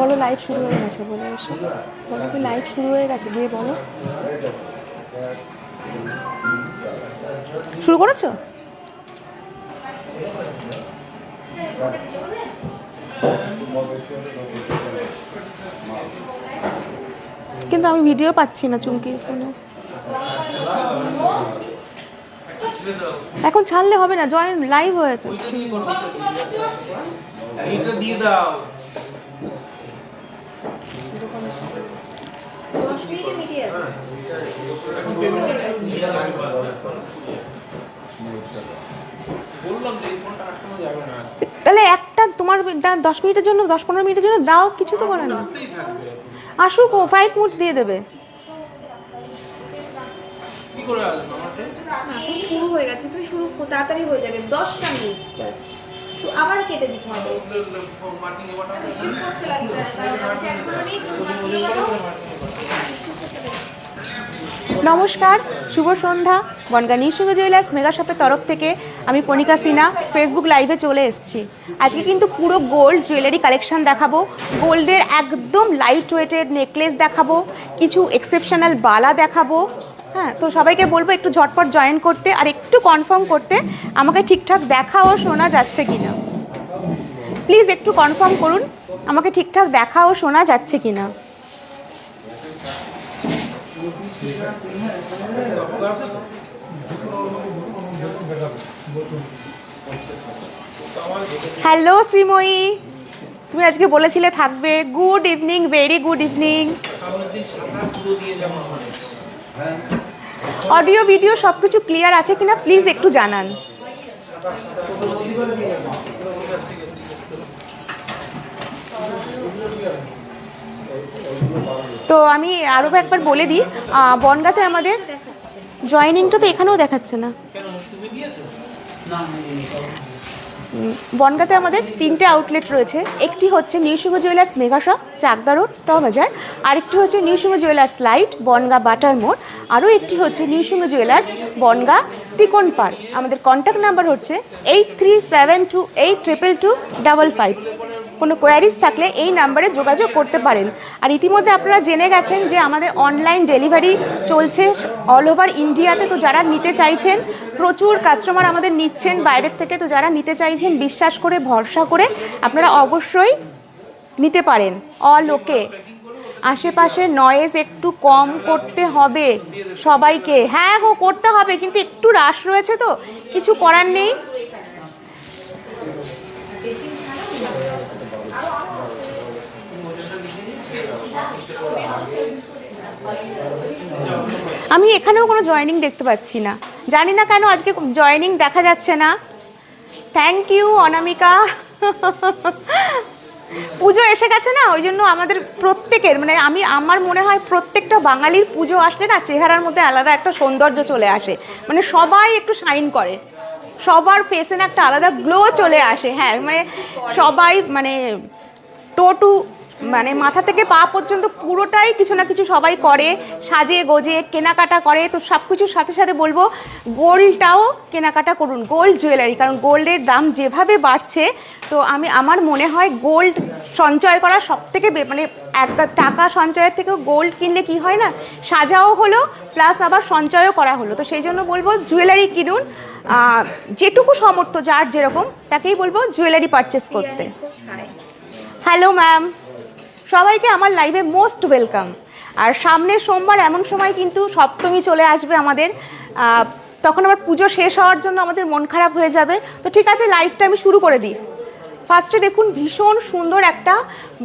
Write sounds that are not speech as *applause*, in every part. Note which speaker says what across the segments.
Speaker 1: বলো লাইভ শুরু হয়ে গেছে বলে এসো। বলো কি লাইভ শুরু হয়ে গেছে? গিয়ে বলো। শুরু করেছ? কিন্তু আমি ভিডিও পাচ্ছি না চুমকির ফোনে। এখন ছাড়লে হবে না জয়েন লাইভ হয়েছে
Speaker 2: দিয়ে দাও।
Speaker 1: তাহলে একটা তোমার দশ মিনিটের জন্য দশ পনেরো মিনিটের জন্য দাও কিছু তো করার নেই। আসুক ও ফাইভ মিনিট দিয়ে দেবে।
Speaker 3: শুরু হয়ে গেছে তুই শুরু তাড়াতাড়ি হয়ে যাবে দশটা মিনিট। জাস্ট আবার কেটে দিতে হবে।
Speaker 1: নমস্কার শুভ সন্ধ্যা বনগা নিঃসঙ্গ জুয়েলার্স মেগা শপের তরফ থেকে আমি কণিকা সিনহা ফেসবুক লাইভে চলে এসেছি। আজকে কিন্তু পুরো গোল্ড জুয়েলারি কালেকশন দেখাবো। গোল্ডের একদম লাইট ওয়েটের নেকলেস দেখাবো। কিছু এক্সেপশনাল বালা দেখাবো। হ্যাঁ তো সবাইকে বলব একটু ঝটপট জয়েন করতে আর একটু কনফার্ম করতে আমাকে ঠিকঠাক দেখা ও শোনা যাচ্ছে কিনা। প্লিজ একটু কনফার্ম করুন আমাকে ঠিকঠাক দেখা ও শোনা যাচ্ছে কিনা। হ্যালো শ্রীময়ী তুমি আজকে বলেছিলে থাকবে।
Speaker 2: Good evening very good evening
Speaker 1: audio, video সব কিছু ক্লিয়ার আছে কিনা প্লিজ একটু জানান। তো আমি আরও একবার বলে দিই বনগাতে আমাদের জয়েনিংটা তো এখানেও দেখাচ্ছে না
Speaker 2: কেন তুমি দিয়েছ
Speaker 1: উম, বনগাঁতে আমাদের তিনটে আউটলেট রয়েছে। একটি হচ্ছে নিউশুভ jewellers mega shop Chakdah road top বাজার। আরেকটি হচ্ছে নিউশুভ জুয়েলার্স লাইট বনগা বাটার মোড়। আরও একটি হচ্ছে নিউশুভ জুয়েলার্স বনগা টিকন পার্ক। আমাদের কন্ট্যাক্ট নাম্বার হচ্ছে eight three seven two eight triple two double five কোনো কোয়ারিজ থাকলে এই নাম্বারে যোগাযোগ করতে পারেন। আর ইতিমধ্যে আপনারা জেনে গেছেন যে আমাদের অনলাইন ডেলিভারি চলছে অল ওভার ইন্ডিয়াতে তো। যারা নিতে চাইছেন, প্রচুর কাস্টমার আমাদের নিচ্ছেন বাইরের থেকে। তো যারা নিতে চাইছেন, বিশ্বাস করে, ভরসা করে আপনারা অবশ্যই নিতে পারেন। অল ওকে আশেপাশে নয়েজ একটু কম করতে হবে সবাইকে। হ্যাঁ গো, করতে হবে, কিন্তু একটু রাশ রয়েছে তো। কিছু করার নেই। আমি এখানেও কোনো জয়েনিং দেখতে পাচ্ছি না। জানি না কেন আজকে জয়েনিং দেখা যাচ্ছে না। Thank you Anamika. পুজো এসে গেছে না? ওই জন্য আমাদের প্রত্যেকের মানে আমি, আমার মনে হয় প্রত্যেকটা বাঙালির পুজো আসলে না চেহারার মধ্যে আলাদা একটা সৌন্দর্য চলে আসে। মানে সবাই একটু শাইন করে। সবার ফেসে না একটা আলাদা গ্লো চলে আসে। হ্যাঁ মানে সবাই মানে টোটু মানে মাথা থেকে পা পর্যন্ত পুরোটাই কিছু না কিছু সবাই করে সাজে গোজে কেনাকাটা করে। তো সব কিছুর সাথে সাথে বলব গোল্ডটাও কেনাকাটা করুন গোল্ড জুয়েলারি কারণ গোল্ডের দাম যেভাবে বাড়ছে তো আমি আমার মনে হয় গোল্ড সঞ্চয় করা সব থেকে মানে একটা টাকা সঞ্চয়ের থেকেও গোল্ড কিনলে কি হয় না সাজাও হলো প্লাস আবার সঞ্চয়ও করা হলো। তো সেই জন্য বলব জুয়েলারি কিনুন যেটুকু সামর্থ্য যার যেরকম তাকেই বলব জুয়েলারি পারচেস করতে। হ্যালো ম্যাম সবাইকে আমার লাইভে মোস্ট ওয়েলকাম আর সামনের সোমবার এমন সময় কিন্তু সপ্তমী চলে আসবে আমাদের। তখন আবার পুজো শেষ হওয়ার জন্য আমাদের মন খারাপ হয়ে যাবে। তো ঠিক আছে লাইভটা আমি শুরু করে দিই। ফার্স্টে দেখুন, ভীষণ সুন্দর একটা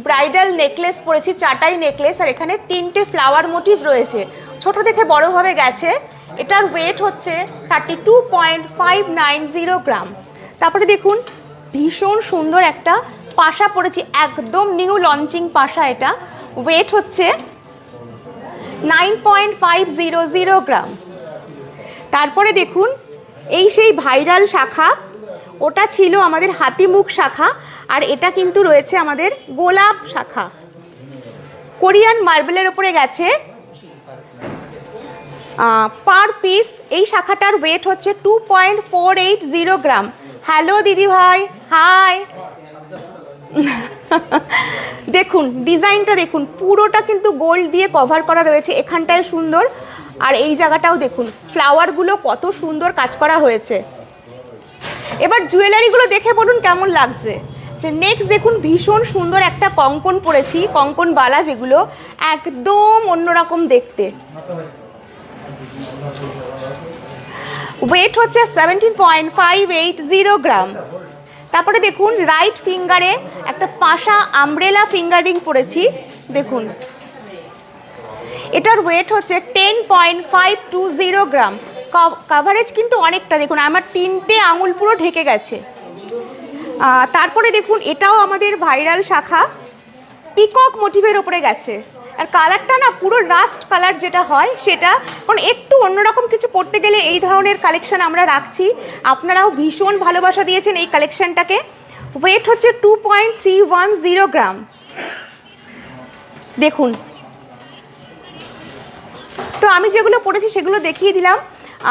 Speaker 1: ব্রাইডাল নেকলেস পরেছি, চাটাই নেকলেস আর এখানে তিনটে ফ্লাওয়ার মোটিভ রয়েছে। ছোট থেকে বড়ভাবে গেছে। এটার ওয়েট হচ্ছে thirty two point five nine zero gram তারপরে দেখুন, ভীষণ সুন্দর একটা পাশা পড়েছি, একদম নিউ লঞ্চিং পাশা এটা। ওয়েট হচ্ছে nine point five zero zero gram তারপরে দেখুন, এই সেই ভাইরাল শাখা, ওটা ছিল আমাদের হাতিমুখ শাখা, আর এটা কিন্তু রয়েছে আমাদের গোলাপ শাখা। কোরিয়ান মার্বেলের ওপরে গেছে পার পিস এই শাখাটার ওয়েট হচ্ছে two point four eight zero gram hello দিদি ভাই হাই *laughs* দেখুন, ডিজাইনটা দেখুন, পুরোটা কিন্তু গোল্ড দিয়ে কভার করা রয়েছে, এখানটায় সুন্দর। আর এই জায়গাটাও দেখুন, ফ্লাওয়ারগুলো কত সুন্দর কাজ করা হয়েছে। এবার জুয়েলারিগুলো দেখে বলুন কেমন লাগছে। যে নেক্সট দেখুন, ভীষণ সুন্দর একটা কঙ্কন পরেছি, কঙ্কন বালা যেগুলো একদম অন্যরকম দেখতে। ওয়েট হচ্ছে seventeen point five eight zero gram তারপরে দেখুন রাইট ফিঙ্গারে একটা পাশা আমব্রেলা ফিঙ্গারিং পরেছি। দেখুন। এটার ওয়েট হচ্ছে ten point five two zero gram coverage কিন্তু অনেকটা, দেখুন, আমার তিনটে আঙুল পুরো ঢেকে গেছে। তারপরে দেখুন, এটাও আমাদের ভাইরাল শাখা। পিকক মোটিভের ওপরে গেছে। আর কালারটা না পুরো রাস্ট কালার যেটা হয় সেটা কারণ একটু অন্যরকম কিছু পড়তে গেলে এই ধরনের কালেকশন আমরা রাখছি। আপনারাও ভীষণ ভালোবাসা দিয়েছেন এই কালেকশনটাকে ওয়েট হচ্ছে two point three one zero gram দেখুন। তো আমি যেগুলো পড়েছি সেগুলো দেখিয়ে দিলাম।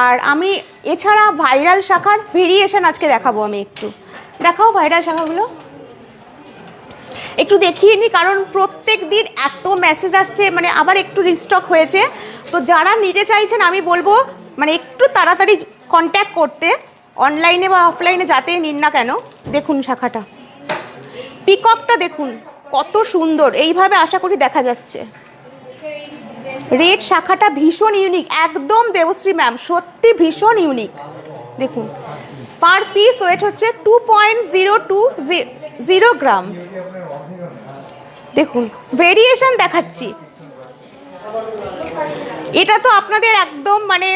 Speaker 1: আর আমি এছাড়া ভাইরাল শাখার ভেরিয়েশন আজকে দেখাবো আমি একটু। দেখাও ভাইরাল শাখাগুলো। একটু দেখিয়ে নিই কারণ প্রত্যেক দিন এত মেসেজ আসছে মানে আবার একটু রিস্টক হয়েছে। তো যারা নিতে চাইছেন, আমি বলব মানে একটু তাড়াতাড়ি কন্ট্যাক্ট করতে। অনলাইনে বা অফলাইনে যাতে নিন না কেন, দেখুন শাখাটা। পিককটা দেখুন, কত সুন্দর, এইভাবে আশা করি দেখা যাচ্ছে। রেড শাখাটা ভীষণ ইউনিক একদম দেবশ্রী ম্যাম সত্যি ভীষণ ইউনিক দেখুন পার পিস ওয়েট হচ্ছে two point zero two zero gram. দেখুন ভেরিয়েশন দেখাচ্ছি। এটা তো আপনাদের একদম মানে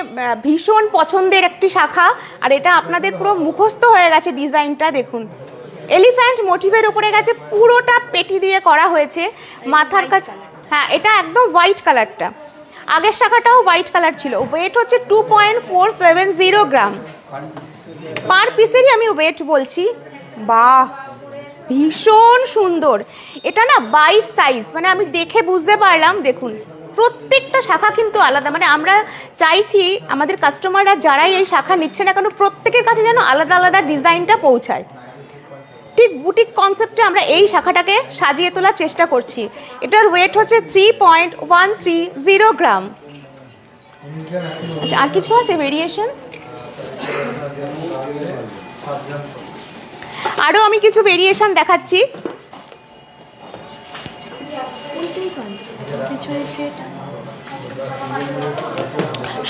Speaker 1: ভীষণ পছন্দের একটি শাখা আর এটা আপনাদের পুরো মুখস্থ হয়ে গেছে ডিজাইনটা দেখুন। এলিফ্যান্ট মোটিভের উপরে গেছে পুরোটা পেটি দিয়ে করা হয়েছে। মাথার কাছে হ্যাঁ এটা একদম হোয়াইট কালারটা আগের শাখাটাও হোয়াইট কালার ছিল। ওয়েট হচ্ছে two point four seven zero gram per পিসেরই আমি ওয়েট বলছি। বাহ! ভীষণ সুন্দর। এটা না বাইশ সাইজ মানে আমি দেখে বুঝতে পারলাম, দেখুন, প্রত্যেকটা শাখা কিন্তু আলাদা। মানে আমরা চাইছি আমাদের কাস্টমাররা যারাই এই শাখা নিচ্ছে না কেন, প্রত্যেকের কাছে যেন আলাদা আলাদা ডিজাইনটা পৌঁছায়। ঠিক বুটিক কনসেপ্টে আমরা এই শাখাটাকে সাজিয়ে তোলার চেষ্টা করছি। এটার ওয়েট হচ্ছে three point one three zero gram আচ্ছা আর কিছু আছে ভেরিয়েশন আরও আমি কিছু ভেরিয়েশন দেখাচ্ছি।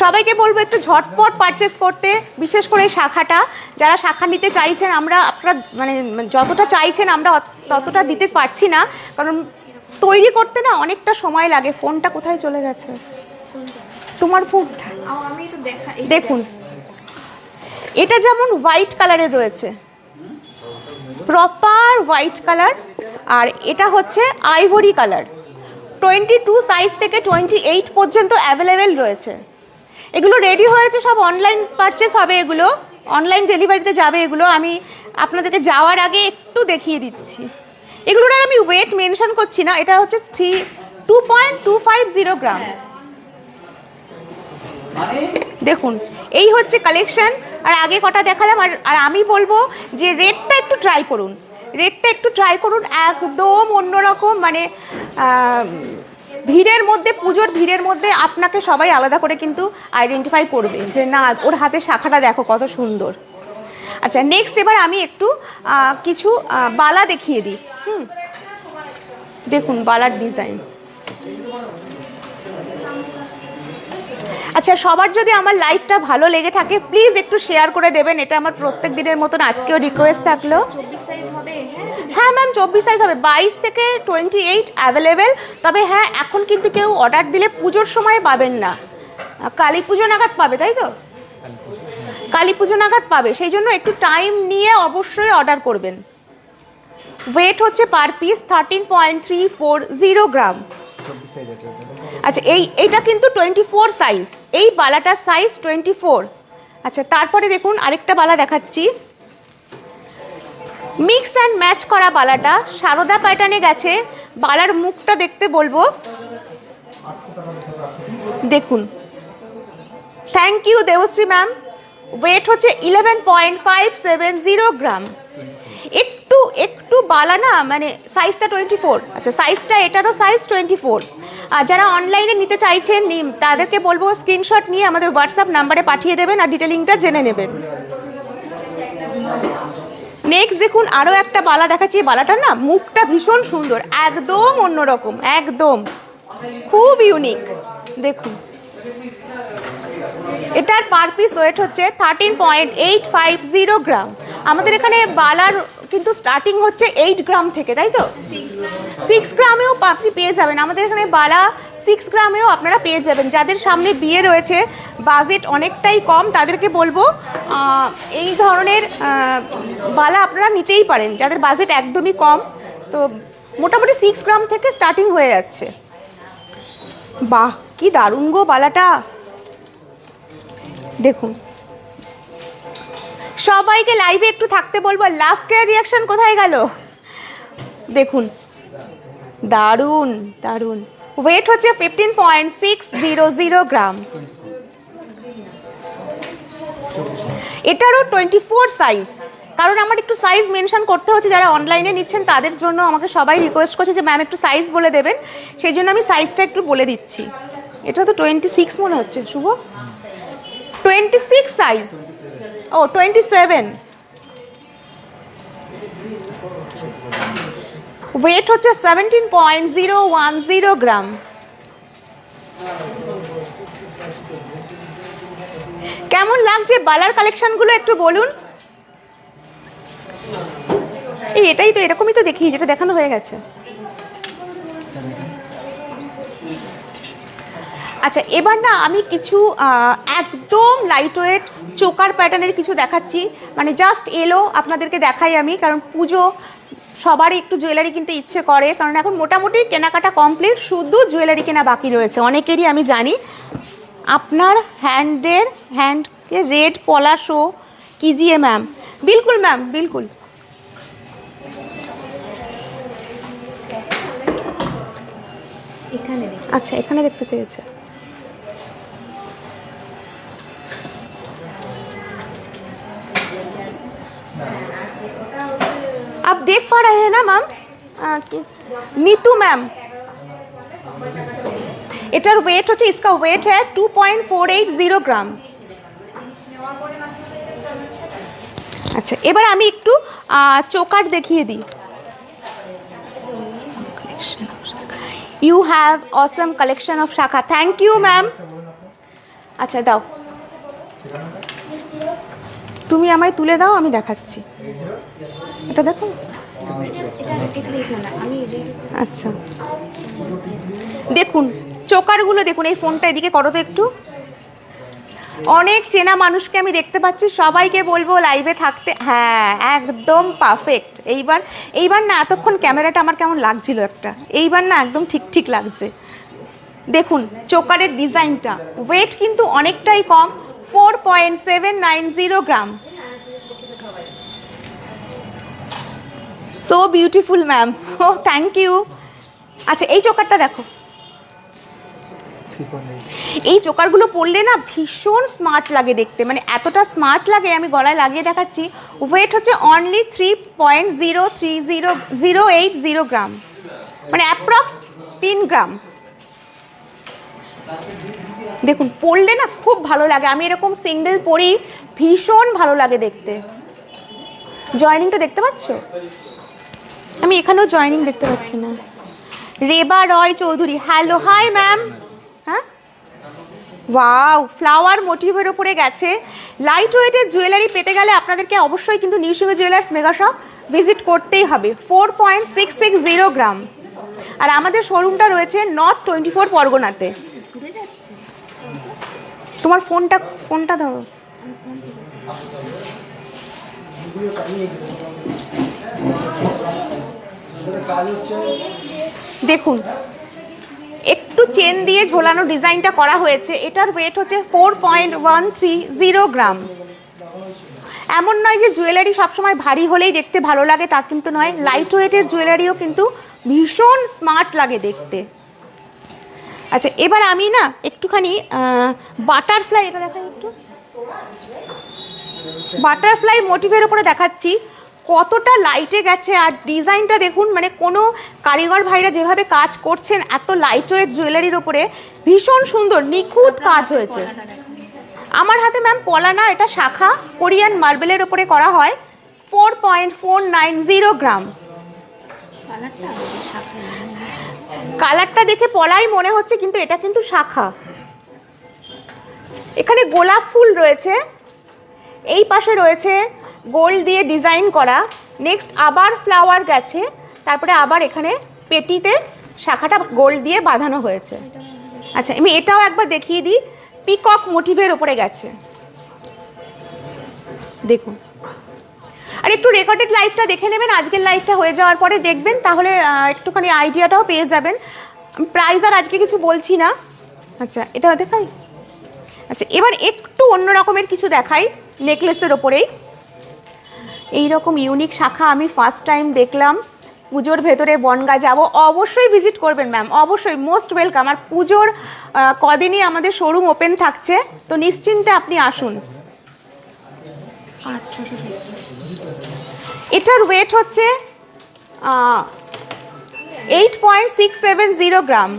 Speaker 1: সবাইকে বলব একটু ঝটপট পারচেস করতে বিশেষ করে এই শাখাটা। যারা শাখা নিতে চাইছেন আমরা আপনারা মানে যতটা চাইছেন আমরা ততটা দিতে পারছি না। কারণ তৈরি করতে না অনেকটা সময় লাগে। ফোনটা কোথায় চলে গেছে? তোমার ফোনটা দেখুন। এটা যেমন হোয়াইট কালারের রয়েছে। প্রপার হোয়াইট কালার, আর এটা হচ্ছে ivory colour. Twenty two size থেকে টোয়েন্টি এইট পর্যন্ত অ্যাভেলেবেল রয়েছে। এগুলো রেডি হয়েছে, সব অনলাইন পারচেস হবে এগুলো। অনলাইন ডেলিভারিতে যাবে এগুলো। আমি আপনাদেরকে যাওয়ার আগে একটু দেখিয়ে দিচ্ছি। এগুলোর আমি ওয়েট মেনশন করছি না, এটা হচ্ছে three two point two five zero gram দেখুন, এই হচ্ছে কালেকশান আর আগে কটা দেখালাম, আর আর আমি বলব যে রেটটা একটু ট্রাই করুন। রেটটা একটু ট্রাই করুন, একদম অন্যরকম মানে ভিড়ের মধ্যে, পুজোর ভিড়ের মধ্যে আপনাকে সবাই আলাদা করে কিন্তু আইডেন্টিফাই করবে যে না, ওর হাতে শাখাটা দেখো কত সুন্দর। আচ্ছা নেক্সট এবার আমি একটু কিছু বালা দেখিয়ে দিই। হুম। দেখুন, বালার ডিজাইন আচ্ছা সবার যদি আমার লাইভটা ভালো লেগে থাকে প্লিজ একটু শেয়ার করে দেবেন। এটা আমার প্রত্যেক দিনের মতন আজকেও রিকোয়েস্ট থাকল।
Speaker 3: হ্যাঁ?
Speaker 1: হ্যাঁ ম্যাম চব্বিশ সাইজ হবে। বাইশ থেকে টোয়েন্টি এইট অ্যাভেলেবেল তবে হ্যাঁ এখন কিন্তু কেউ অর্ডার দিলে পুজোর সময় পাবেন না। কালী পুজো নাগাদ পাবে তাই তো? কালী পুজো নাগাদ পাবে। সেই জন্য একটু টাইম নিয়ে অবশ্যই অর্ডার করবেন। ওয়েট হচ্ছে per piece thirteen point three four zero gram আচ্ছা এই এইটা কিন্তু টোয়েন্টি ফোর সাইজ এই বালাটার সাইজ টোয়েন্টি ফোর আচ্ছা তারপরে দেখুন, আরেকটা বালা দেখাচ্ছি। মিক্স অ্যান্ড ম্যাচ করা বালাটা, সারদা প্যাটার্নে গেছে। বালার মুখটা দেখতে বলব। দেখুন। Thank you Debashree ma'am weight হচ্ছে eleven point five seven zero gram একটু একটু বালা না মানে সাইজটা টোয়েন্টি ফোর আচ্ছা সাইজটা এটারও সাইজ টোয়েন্টি ফোর আর যারা অনলাইনে নিতে চাইছেন তাদেরকে বলব স্ক্রিনশট নিয়ে আমাদের হোয়াটসঅ্যাপ নাম্বারে পাঠিয়ে দেবেন আর ডিটেলিংটা জেনে নেবেন। নেক্সট দেখুন আরও একটা বালা দেখাচ্ছি। এই বালাটার না, মুখটা ভীষণ সুন্দর, একদম অন্যরকম, একদম। খুব ইউনিক দেখুন। এটার পার পিস ওয়েট হচ্ছে thirteen point eight five zero gram আমাদের এখানে বালার কিন্তু স্টার্টিং হচ্ছে এইট গ্রাম থেকে, তাই তো? সিক্স গ্রামেও আপনি পেয়ে যাবেন। আমাদের এখানে বালা সিক্স গ্রামেও আপনারা পেয়ে যাবেন। যাদের সামনে বিয়ে রয়েছে বাজেট অনেকটাই কম, তাদেরকে বলব এই ধরনের বালা আপনারা নিতেই পারেন। যাদের বাজেট একদমই কম, তো মোটামুটি সিক্স গ্রাম থেকে স্টার্টিং হয়ে যাচ্ছে। বাহ, কি দারুণ গো বালাটা। দেখুন সবাইকে লাইভে একটু থাকতে বলব লাভ কেয়ার রিয়াকশন কোথায় গেল? দেখুন, দারুণ দারুণ। ওয়েট হচ্ছে fifteen point six zero zero gram. এটারও টোয়েন্টি ফোর সাইজ কারণ আমার একটু সাইজ মেনশন করতে হচ্ছে, যারা অনলাইনে নিচ্ছেন, তাদের জন্য আমাকে সবাই রিকোয়েস্ট করছে যে ম্যাম একটু সাইজ বলে দেবেন। সেই জন্য আমি সাইজটা একটু বলে দিচ্ছি। এটা তো টোয়েন্টি সিক্স মনে হচ্ছে, শুভ? টোয়েন্টি সিক্স সাইজ ও টোয়েন্টি সেভেন ওয়েট হচ্ছে seventeen point zero one zero gram কেমন লাগছে বালার কালেকশনগুলো একটু বলুন? এই, এটাই তো, এরকমই তো দেখি, যেটা দেখানো হয়ে গেছে। আচ্ছা এবার না আমি কিছু একদম লাইট ওয়েট চোকার প্যাটার্নের কিছু দেখাচ্ছি। মানে জাস্ট এলো আপনাদেরকে দেখাই আমি কারণ পুজো সবারই একটু জুয়েলারি কিনতে ইচ্ছে করে কারণ এখন মোটামুটি কেনাকাটা কমপ্লিট শুধু জুয়েলারি কেনা বাকি রয়েছে। অনেকেরই আমি জানি আপনার হ্যান্ডের হ্যান্ডকে রেড পলাশো কিজিয়ে ম্যাম বিলকুল ম্যাম বিলকুল। আচ্ছা এখানে দেখতে চেয়েছে। आप देख पा रहे हैं ना मैम नीतू मैम এটার ওয়েট হচ্ছে इसका वेट है 2.480 গ্রাম আচ্ছা এবার আমি একটু চোকার দেখিয়ে দিই you have awesome collection of shakha thank you ma'am আচ্ছা দাও তুমি আমায় তুলে দাও, আমি দেখাচ্ছি। এটা দেখো। আচ্ছা। দেখুন, চোকারগুলো দেখুন, এই ফোনটা এদিকে করো তো একটু। অনেক চেনা মানুষকে আমি দেখতে পাচ্ছি, সবাইকে বলব লাইভে থাকতে। হ্যাঁ একদম পারফেক্ট এইবার এইবার না, এতক্ষণ ক্যামেরাটা আমার কেমন লাগছিল একটা। এইবার না, একদম ঠিক ঠিক লাগছে। দেখুন, চোকারের ডিজাইনটা। ওয়েট কিন্তু অনেকটাই কম। Four point seven nine zero gram so beautiful ma'am oh thank you আচ্ছা এই চোকারটা দেখো। এই চোকারগুলো পরলে না ভীষণ স্মার্ট লাগে দেখতে। মানে এতটা স্মার্ট লাগে, আমি গলায় লাগিয়ে দেখাচ্ছি। ওয়েট হচ্ছে only three point zero three zero zero eight zero gram মানে অ্যাপ্রক্স তিন গ্রাম দেখুন পরলে না খুব ভালো লাগে। আমি এরকম সিঙ্গেল পরি ভীষণ ভালো লাগে দেখতে। জয়নিংটা দেখতে পাচ্ছ? আমি এখানেও জয়নিং দেখতে পাচ্ছি না। Reba Roy Chowdhury. Hello hi ma'am হ্যাঁ? ওয়াও ফ্লাওয়ার মোটিভের ওপরে গেছে। লাইট ওয়েটের জুয়েলারি পেতে গেলে আপনাদেরকে অবশ্যই কিন্তু নিউসিংহ জুয়েলার্স মেগা শপ ভিজিট করতেই হবে। Four point six six zero gram আর আমাদের শোরুমটা রয়েছে নর্থ টোয়েন্টি ফোর পরগনাতে তোমার ফোনটা ফোনটা ধরো। দেখুন, একটু চেন দিয়ে ঝোলানো ডিজাইনটা করা হয়েছে। এটার ওয়েট হচ্ছে four point one three zero gram. এমন নয় যে জুয়েলারি সবসময় ভারী হলেই দেখতে ভালো লাগে, তা কিন্তু নয়। লাইট ওয়েটের জুয়েলারিও কিন্তু ভীষণ স্মার্ট লাগে দেখতে। আচ্ছা এবার আমি না একটুখানি বাটারফ্লাই এটা দেখাই একটু। বাটারফ্লাই মোটিভের উপরে দেখাচ্ছি কতটা লাইটে গেছে। আর ডিজাইনটা দেখুন মানে কোনো কারিগর ভাইরা যেভাবে কাজ করছেন এত লাইট ওয়েট জুয়েলারির ওপরে ভীষণ সুন্দর নিখুঁত কাজ হয়েছে। আমার হাতে ম্যাম পলানা এটা শাখা কোরিয়ান মার্বেলের ওপরে করা হয়। Four point four nine zero gram
Speaker 3: কালারটা
Speaker 1: দেখে পলাই মনে হচ্ছে, কিন্তু এটা কিন্তু শাখা। এখানে গোলাপ ফুল রয়েছে। এই পাশে রয়েছে গোল্ড দিয়ে ডিজাইন করা। নেক্সট আবার ফ্লাওয়ার গেছে। তারপরে আবার এখানে পেটিতে শাখাটা গোল্ড দিয়ে বাঁধানো হয়েছে। আচ্ছা আমি এটাও একবার দেখিয়ে দিই। পিকক মোটিভের ওপরে গেছে। দেখুন। আর একটু রেকর্ডেড লাইভটা দেখে নেবেন, আজকের লাইভটা হয়ে যাওয়ার পরে দেখবেন, তাহলে একটুখানি আইডিয়াটাও পেয়ে যাবেন। প্রাইস আর আজকে কিছু বলছি না। আচ্ছা এটা দেখাই। আচ্ছা এবার একটু অন্য রকমের কিছু দেখাই নেকলেসের ওপরেই। এই রকম ইউনিক শাখা আমি ফার্স্ট টাইম দেখলাম। পুজোর ভেতরে বনগা যাব। অবশ্যই ভিজিট করবেন ম্যাম অবশ্যই মোস্ট ওয়েলকাম আর পুজোর কদিনই আমাদের শোরুম ওপেন থাকছে, তো নিশ্চিন্তে আপনি আসুন। এটার ওয়েট হচ্ছে eight
Speaker 3: point six seven zero gram.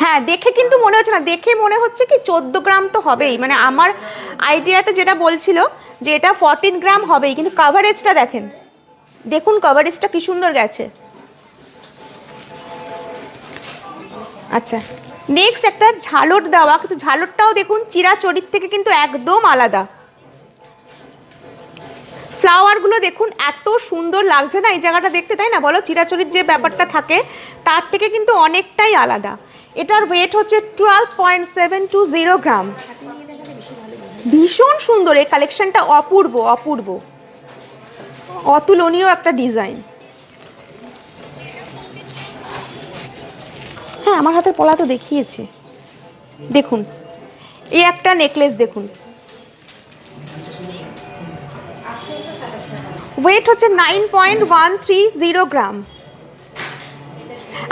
Speaker 1: হ্যাঁ দেখে কিন্তু মনে হচ্ছে না। দেখে মনে হচ্ছে কি চোদ্দ গ্রাম তো হবেই। মানে আমার আইডিয়াতে যেটা বলছিল যে এটা ফরটিন গ্রাম হবেই কিন্তু কাভারেজটা দেখেন। দেখুন কাভারেজটা কি সুন্দর গেছে। আচ্ছা। নেক্সট একটা ঝালট দেওয়া, কিন্তু ঝালটটাও দেখুন চিরাচরিত থেকে কিন্তু একদম আলাদা। ফ্লাওয়ারগুলো দেখুন, এত সুন্দর লাগছে না এই জায়গাটা দেখতে, তাই না? বলো চিরাচরিত যে ব্যাপারটা থাকে, তার থেকে কিন্তু অনেকটাই আলাদা। এটার ওয়েট হচ্ছে
Speaker 3: twelve point seven two zero gram
Speaker 1: ভীষণ সুন্দর, এই কালেকশনটা অপূর্ব অপূর্ব। অতুলনীয় একটা ডিজাইন হ্যাঁ আমার হাতের পলা তো দেখিয়েছে। দেখুন, এই একটা নেকলেস দেখুন। ওয়েট হচ্ছে nine point one three zero gram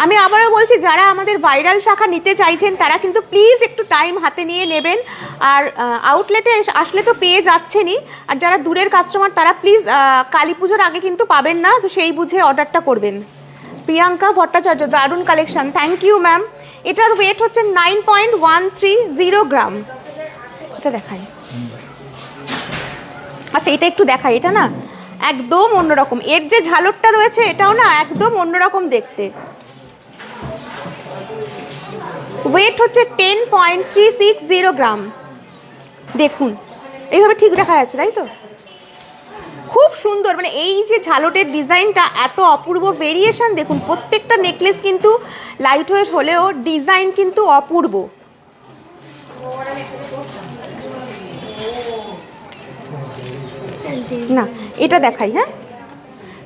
Speaker 1: আমি আবারও বলছি, যারা আমাদের ভাইরাল শাখা নিতে চাইছেন, তারা কিন্তু প্লিজ একটু টাইম হাতে নিয়ে নেবেন। আর আউটলেটে আসলে তো পেয়ে যাচ্ছেনই। আর যারা দূরের কাস্টমার তারা প্লিজ কালী পুজোর আগে কিন্তু পাবেন না। তো সেই বুঝে অর্ডারটা করবেন। প্রিয়াঙ্কা ভট্টাচার্য, দারুণ কালেকশন থ্যাংক ইউ ম্যাম এটার ওয়েট হচ্ছে nine point one three zero gram এটা দেখাই। আচ্ছা এটা একটু দেখাই। এটা না একদম অন্যরকম। এর যে ঝালরটা রয়েছে, এটাও না একদম অন্যরকম দেখতে। ওয়েট হচ্ছে ten point three six zero gram দেখুন। এইভাবে ঠিক দেখা যাচ্ছে, তাই তো? খুব সুন্দর। মানে এই যে ঝালটের ডিজাইনটা এত অপূর্ব ভেরিয়েশন দেখুন, প্রত্যেকটা নেকলেস কিন্তু লাইট ওয়েট হলেও ডিজাইন কিন্তু অপূর্ব। না, এটা দেখাই হ্যাঁ?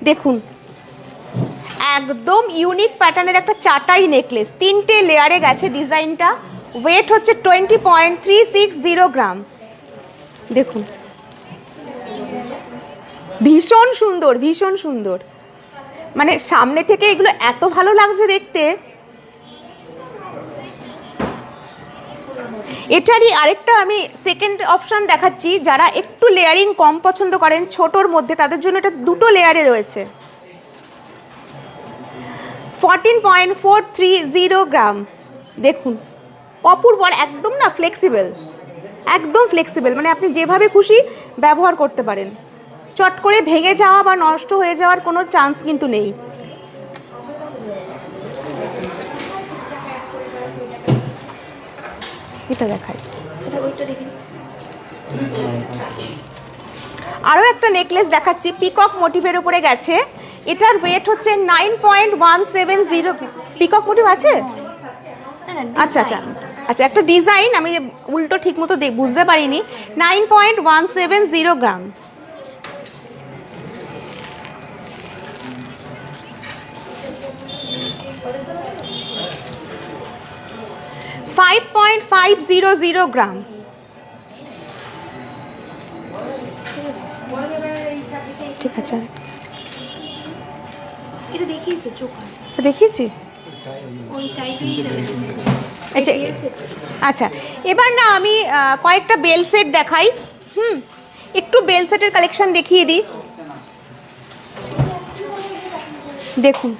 Speaker 1: দেখুন, একদম ইউনিক প্যাটার্নের একটা চাটাই নেকলেস তিনটে লেয়ারে গেছে ডিজাইনটা ওয়েট হচ্ছে twenty point three six zero gram দেখুন ভীষণ সুন্দর ভীষণ সুন্দর। মানে সামনে থেকে এগুলো এত ভালো লাগছে দেখতে। এটারই আরেকটা আমি সেকেন্ড অপশন দেখাচ্ছি, যারা একটু লেয়ারিং কম পছন্দ করেন, ছোটোর মধ্যে, তাদের জন্য এটা দুটো লেয়ারে রয়েছে। Fourteen point four three zero gram দেখুন, অপূর্ব একদম না ফ্লেক্সিবল একদম ফ্লেক্সিবল মানে আপনি যেভাবে খুশি ব্যবহার করতে পারেন। চট করে ভেঙে যাওয়া বা নষ্ট হয়ে যাওয়ার কোনো চান্স কিন্তু নেই। এটা দেখাই। আরও একটা নেকলেস দেখাচ্ছি পিকক মোটিভের উপরে গেছে। এটার ওয়েট হচ্ছে nine point one seven zero peacock motif আছে? আচ্ছা আচ্ছা। আচ্ছা একটা ডিজাইন আমি উল্টো ঠিক মতো দেখ- বুঝতে পারিনি। Nine point one seven zero gram five point five zero zero gram ঠিক আছে।
Speaker 3: এটা দেখিয়েছো চোখ
Speaker 1: আচ্ছা আচ্ছা এবার না আমি কয়েকটা বেল সেট দেখাই। হুম একটু বেল সেটের কালেকশন দেখিয়ে দিই। দেখুন।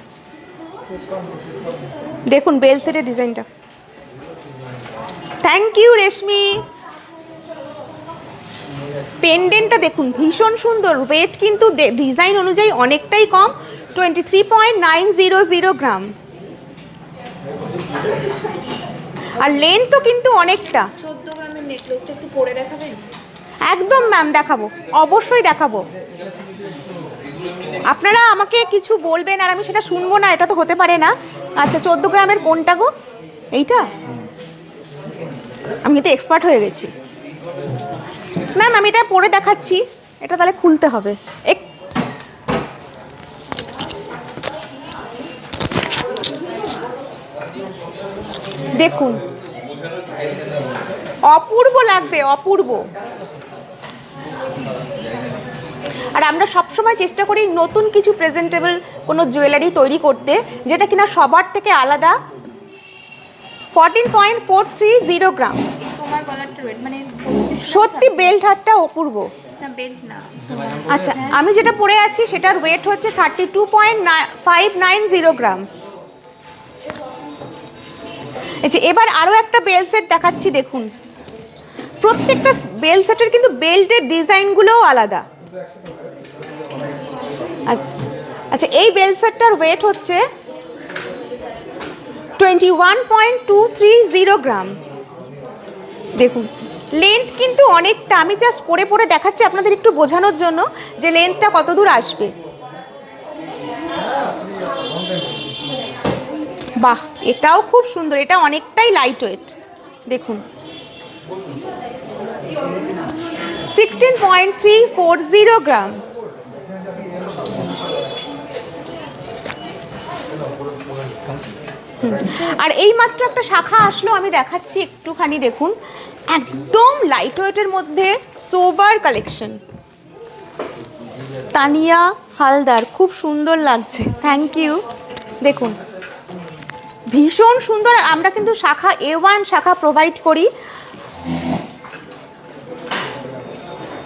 Speaker 1: দেখুন বেল সেটের ডিজাইনটা থ্যাংক ইউ রেশমি পেন্ডেন্টটা দেখুন ভীষণ সুন্দর। ওয়েট কিন্তু ডিজাইন অনুযায়ী অনেকটাই কম। Twenty three point nine zero zero gram. আর লেন্থও কিন্তু অনেকটা। একদম ম্যাম দেখাবো। অবশ্যই দেখাবো। আপনারা আমাকে কিছু বলবেন আর আমি সেটা শুনব না এটা তো হতে পারে না। আচ্ছা চোদ্দ গ্রামের কোনটা গো? এইটা? আমি তো এক্সপার্ট হয়ে গেছি। ম্যাম আমি এটা পরে দেখাচ্ছি। এটা তাহলে খুলতে হবে। এক দেখুন। অপূর্ব লাগবে, অপূর্ব। আর আমরা সবসময় চেষ্টা করি নতুন কিছু প্রেজেন্টেবল কোনো জুয়েলারি তৈরি করতে, যেটা কিনা সবার থেকে আলাদা fourteen point four three zero gram
Speaker 3: তোমার গলারটা রেড মানে
Speaker 1: সত্যি বেল্ট হারটা অপূর্ব।
Speaker 3: না
Speaker 1: আচ্ছা আমি যেটা পরে আছি সেটার ওয়েট হচ্ছে thirty two point five nine zero gram আচ্ছা এবার আরও একটা বেল সেট দেখাচ্ছি দেখুন। প্রত্যেকটা বেল সেটের কিন্তু বেল্টের ডিজাইনগুলোও আলাদা। আচ্ছা এই বেল সেটটার ওয়েট হচ্ছে twenty one point two three zero gram. দেখুন লেন্থ কিন্তু অনেকটা, আমি জাস্ট পরে পরে দেখাচ্ছি আপনাদের একটু বোঝানোর জন্য যে লেন্থটা কত দূর আসবে। বাহ, এটাও খুব সুন্দর, এটা অনেকটাই লাইট ওয়েট দেখুন। Sixteen point three four zero gram. আর এই মাত্র একটা শাখা আসলো, আমি দেখাচ্ছি একটুখানি, দেখুন। একদম লাইট ওয়েটের মধ্যে সোবার কালেকশন তানিয়া হালদার, খুব সুন্দর লাগছে। থ্যাংক ইউ দেখুন। ভীষণ সুন্দর আমরা কিন্তু শাখা এ ওয়ান শাখা প্রোভাইড করি।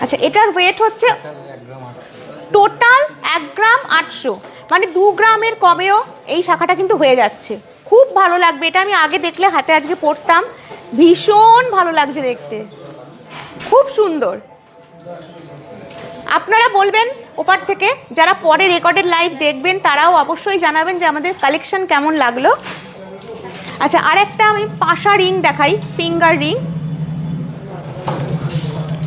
Speaker 1: আচ্ছা এটার ওয়েট হচ্ছে টোটাল এক গ্রাম আটশো। মানে দু গ্রামের কমেও এই শাখাটা কিন্তু হয়ে যাচ্ছে। খুব ভালো লাগবে। এটা আমি আগে দেখলে হাতে আজকে পড়তাম। ভীষণ ভালো লাগছে দেখতে। খুব সুন্দর। আপনারা বলবেন ওপার থেকে, যারা পরে রেকর্ডেড লাইভ দেখবেন, তারাও অবশ্যই জানাবেন যে আমাদের কালেকশন কেমন লাগল। আচ্ছা আর একটা আমি পাশা রিং দেখাই, ফিঙ্গার রিং।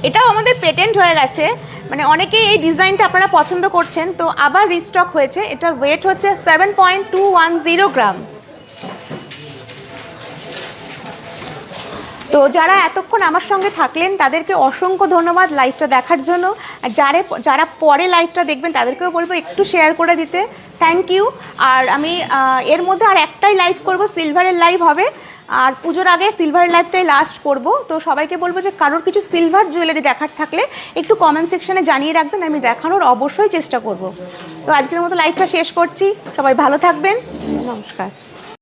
Speaker 1: এটাও আমাদের পেটেন্ট হয়ে গেছে। মানে অনেকেই এই ডিজাইনটা আপনারা পছন্দ করছেন, তো আবার রিস্টক হয়েছে। এটার ওয়েট হচ্ছে seven point two one zero gram তো যারা এতক্ষণ আমার সঙ্গে থাকলেন, তাদেরকে অসংখ্য ধন্যবাদ লাইভটা দেখার জন্য। আর যারা যারা পরে লাইভটা দেখবেন, তাদেরকেও বলব একটু শেয়ার করে দিতে। থ্যাংক ইউ আর আমি এর মধ্যে আর একটাই লাইভ করব সিলভারের লাইভ হবে। আর পুজোর আগে সিলভারের লাইভটাই লাস্ট করব। তো সবাইকে বলব যে, কারোর কিছু সিলভার জুয়েলারি দেখার থাকলে একটু কমেন্ট সেকশনে জানিয়ে রাখবেন, আমি দেখানোর অবশ্যই চেষ্টা করব। তো আজকের মতো লাইভটা শেষ করছি। সবাই ভালো থাকবেন। নমস্কার।